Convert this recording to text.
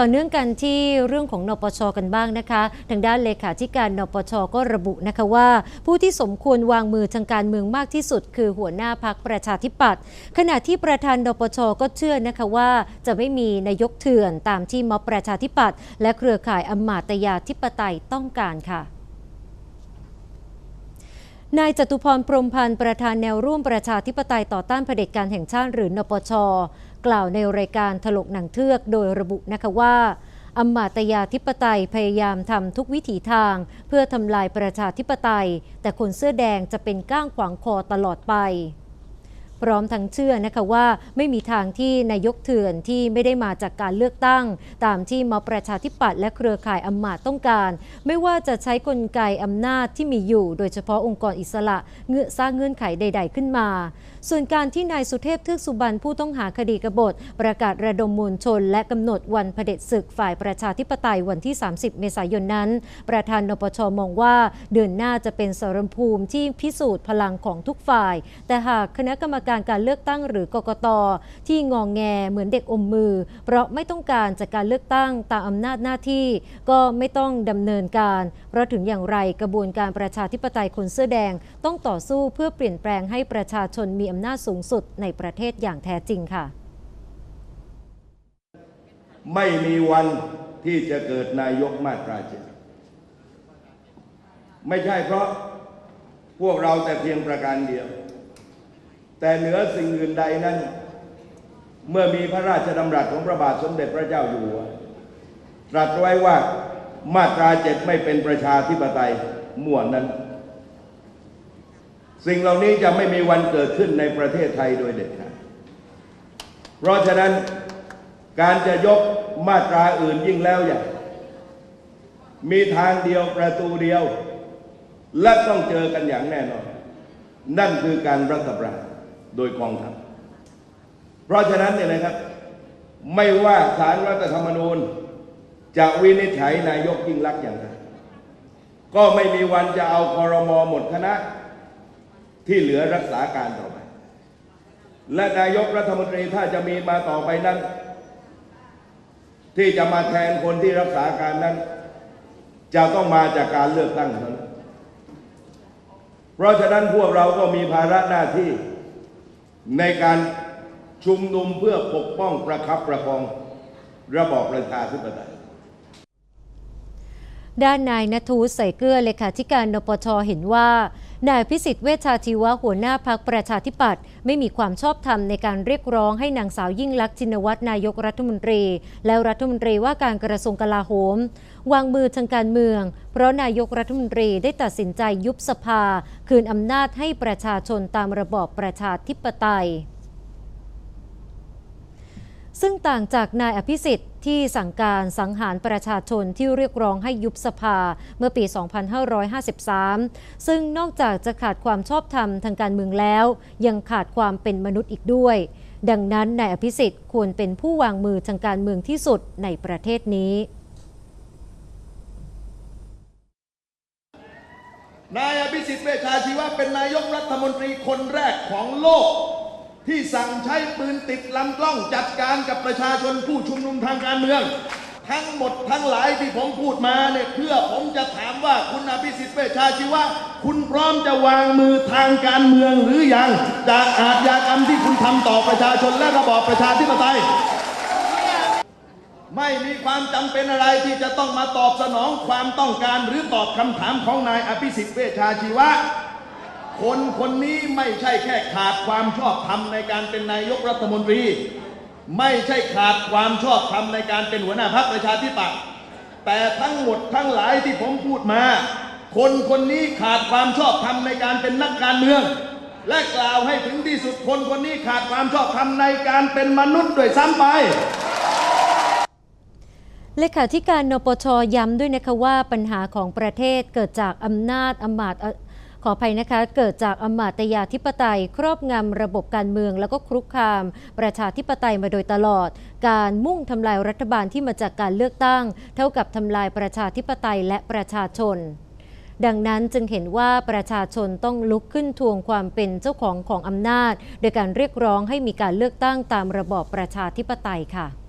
ต่อเนื่องกันที่เรื่องของนปชกันบ้างนะคะ ทางด้านเลขาธิการนปชก็ระบุนะคะว่า ผู้ที่สมควรวางมือทางการเมืองมากที่สุด คือหัวหน้าพักประชาธิปัตย์ขณะที่ประธานนปชก็เชื่อนะคะว่า จะไม่มีนายกเถื่อนตามที่ม็อบประชาธิปัตย์และเครือข่ายอำมาตยาธิปไตยต้องการค่ะนายจตุพรพรมพันธ์ประธานแนวร่วมประชาธิปไตยต่อต้านเผด็จการแห่งชาติหรือนปช กล่าวในรายการถลกหนังเทือกโดยระบุนะคะว่าอมมาตยาธิปไตยพยายามทำทุกวิถีทาง เพื่อทำลายประชาธิปไตย แต่คนเสื้อแดงจะเป็นก้างขวางคอตลอดไป พร้อมทั้งเชื่อนะคะว่าไม่มีทางที่นายกเถื่อนที่ไม่ได้มาจากการเลือกตั้ง ตามที่ม็อบประชาธิปัตย์และเครือข่ายอำมาตต้องการ ไม่ว่าจะใช้กลไกอำนาจที่มีอยู่ โดยเฉพาะองค์กรอิสระเงื่อสร้างเงื่อนไขใด ๆ ขึ้นมา ส่วนการที่นายสุเทพเทือกสุบรรณผู้ต้องหาคดีกบฏ ประกาศระดมมวลชน และกำหนดวันเผด็จศึกฝ่ายประชาธิปไตยวันที่ 30 เมษายนนั้น ประธานนปชมองว่าเดือนหน้าจะเป็นสรมภูมิที่พิสูจน์พลังของทุกฝ่าย แต่หากคณะกรรมการการเลือกตั้งหรือกกตที่งองแงเหมือนเด็กอมมือ เพราะไม่ต้องการจากการเลือกตั้งตามอำนาจหน้าที่ ก็ไม่ต้องดำเนินการ เพราะถึงอย่างไรกระบวนการประชาธิปไตยคนเสื้อแดง ต้องต่อสู้เพื่อเปลี่ยนแปลงให้ประชาชนมีอำนาจสูงสุดในประเทศอย่างแท้จริงค่ะ ไม่มีวันที่จะเกิดนายกมาตราเจ็ดไม่ใช่เพราะพวกเราแต่เพียงประการเดียว แต่เหนือสิ่งอื่นใดนั้น เมื่อมีพระราชดำรัสของพระบาทสมเด็จพระเจ้าอยู่หัวตรัสไว้ว่ามาตราเจ็ดไม่เป็นประชาธิปไตยมั่วนั้น สิ่งเหล่านี้จะไม่มีวันเกิดขึ้นในประเทศไทยโดยเด็ดขาดเพราะฉะนั้นการจะยกมาตราอื่นยิ่งแล้วอย่างมีทางเดียวประตูเดียว และต้องเจอกันอย่างแน่นอน นั่นคือการรัฐประหาร โดยกองทัพ เพราะฉะนั้นเนี่ยนะครับ ไม่ว่าสารรัฐธรรมนูญ จะวินิจฉัยนายกยิ่งลักอย่างไรก็ไม่มีวันจะเอาคอรมอหมดคณะ ที่เหลือรักษาการต่อไป และนายกรัฐมนตรีถ้าจะมีมาต่อไปนั้น ที่จะมาแทนคนที่รักษาการนั้น จะต้องมาจากการเลือกตั้งเท่านั้นเพราะฉะนั้นพวกเราก็มีภาระหน้าที่ ในการชุมนุมเพื่อปกป้องประคับประคองระบอบประชาธิปไตย ด้านนายนทูใส่เกลือเลขาธิการนปชเห็นว่า นายพิสิทธิ์เวชชาชีวะหัวหน้าพักประชาธิปัตย์ไม่มีความชอบธรรมในการเรียกร้องให้นางสาวยิ่งลักษณ์ชินวัตรนายกรัฐมนตรี และรัฐมนตรีว่าการกระทรวงกลาโหม วางมือทางการเมือง เพราะนายกรัฐมนตรีได้ตัดสินใจยุบสภา คืนอำนาจให้ประชาชนตามระบอบประชาธิปไตย ซึ่งต่างจากนายอภิสิทธิ์ที่สั่งการสังหารประชาชนที่เรียกร้องให้ยุบสภาเมื่อปี 2553 ซึ่งนอกจากจะขาดความชอบธรรมทางการเมืองแล้ว ยังขาดความเป็นมนุษย์อีกด้วย ดังนั้นนายอภิสิทธิ์ควรเป็นผู้วางมือทางการเมืองที่สุดในประเทศนี้ นายอภิสิทธิ์เวชชาชีวะเป็นนายกรัฐมนตรีคนแรกของโลก ที่สั่งใช้ปืนติดลำกล้องจัดการกับประชาชนผู้ชุมนุมทางการเมือง ทั้งหมดทั้งหลายที่ผมพูดมาเนี่ยเพื่อผมจะถามว่าคุณอภิสิทธิ์เวชชาชีวะคุณพร้อมจะวางมือทางการเมืองหรือยังจากอาชญากรรมที่คุณทำต่อประชาชนและระบอบประชาธิปไตยไม่มีความจำเป็นอะไรที่จะต้องมาตอบสนองความต้องการหรือตอบคำถามของนายอภิสิทธิ์เวชชาชีวะ คนคนนี้ไม่ใช่แค่ขาดความชอบธรรมในการเป็นนายกรัฐมนตรี ไม่ใช่ขาดความชอบธรรมในการเป็นหัวหน้าพรรคประชาธิปัตย์แต่ทั้งหมดทั้งหลายที่ผมพูดมา คนคนนี้ขาดความชอบธรรมในการเป็นนักการเมือง และกล่าวให้ถึงที่สุดคนคนนี้ขาดความชอบธรรมในการเป็นมนุษย์ด้วยซ้ำไปเลขาธิการนปชย้ำด้วยนะคะว่าปัญหาของประเทศเกิดจากอำนาจอำมาตย์ ออขออภัยนะคะเกิดจากอมาตยาธิปไตย ครอบงำระบบการเมือง แล้วก็ครุกคาม ประชาธิปไตยมาโดยตลอด การมุ่งทำลายรัฐบาลที่มาจากการเลือกตั้ง เท่ากับทำลายประชาธิปไตยและประชาชนดังนั้นจึงเห็นว่าประชาชนต้องลุกขึ้นทวงความเป็นเจ้าของของอำนาจ โดยการเรียกร้องให้มีการเลือกตั้งตามระบอบประชาธิปไตยค่ะ